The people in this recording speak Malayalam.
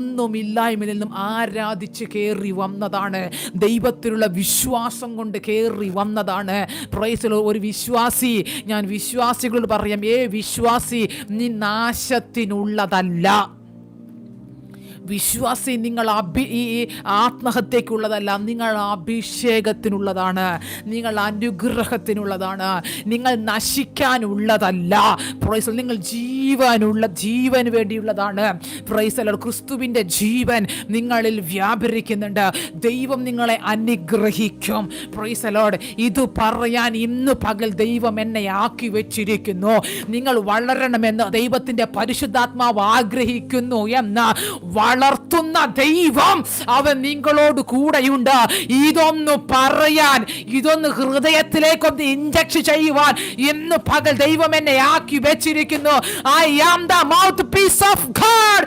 ഒന്നുമില്ലായ്മയിൽ നിന്നും ആരാധിച്ച് കയറി വന്നതാണ്. ദൈവത്തിലുള്ള വിശ്വാസം കൊണ്ട് കയറി വന്നതാണ്. പ്രൈസിൽ ഒരു വിശ്വാസി ഞാൻ വിശ്വാസികളോട് പറയാം ഏ വിശ്വാസി നീ നാശത്തിനുള്ളതല്ല. വിശ്വാസി നിങ്ങൾ അഭി ഈ ആത്മഹത്യക്കുള്ളതല്ല നിങ്ങൾ അഭിഷേകത്തിനുള്ളതാണ്. നിങ്ങൾ അനുഗ്രഹത്തിനുള്ളതാണ്. നിങ്ങൾ നശിക്കാനുള്ളതല്ല. പ്രൈസൽ നിങ്ങൾ ജീവനുള്ള ജീവന് വേണ്ടിയുള്ളതാണ്. പ്രൈസൽ ക്രിസ്തുവിന്റെ ജീവൻ നിങ്ങളിൽ വ്യാപരിക്കുന്നുണ്ട്. ദൈവം നിങ്ങളെ അനുഗ്രഹിക്കും. പ്രൈസലോട് ഇത് പറയാൻ ഇന്ന് പകൽ ദൈവം എന്നെ ആക്കി വെച്ചിരിക്കുന്നു. നിങ്ങൾ വളരണമെന്ന് ദൈവത്തിന്റെ പരിശുദ്ധാത്മാവ് ആഗ്രഹിക്കുന്നു എന്ന് വളർത്തുന്ന ദൈവം അവൻ നിങ്ങളോട് കൂടെയുണ്ട്. ഇതൊന്ന് പറയാൻ ഇതൊന്ന് ഹൃദയത്തിലേക്കൊന്ന് ഇഞ്ചക്ട് ചെയ്യുവാൻ ഇന്ന് പകൽ ദൈവം എന്നെ ആക്കി വെച്ചിരിക്കുന്നു. I am the mouthpiece of God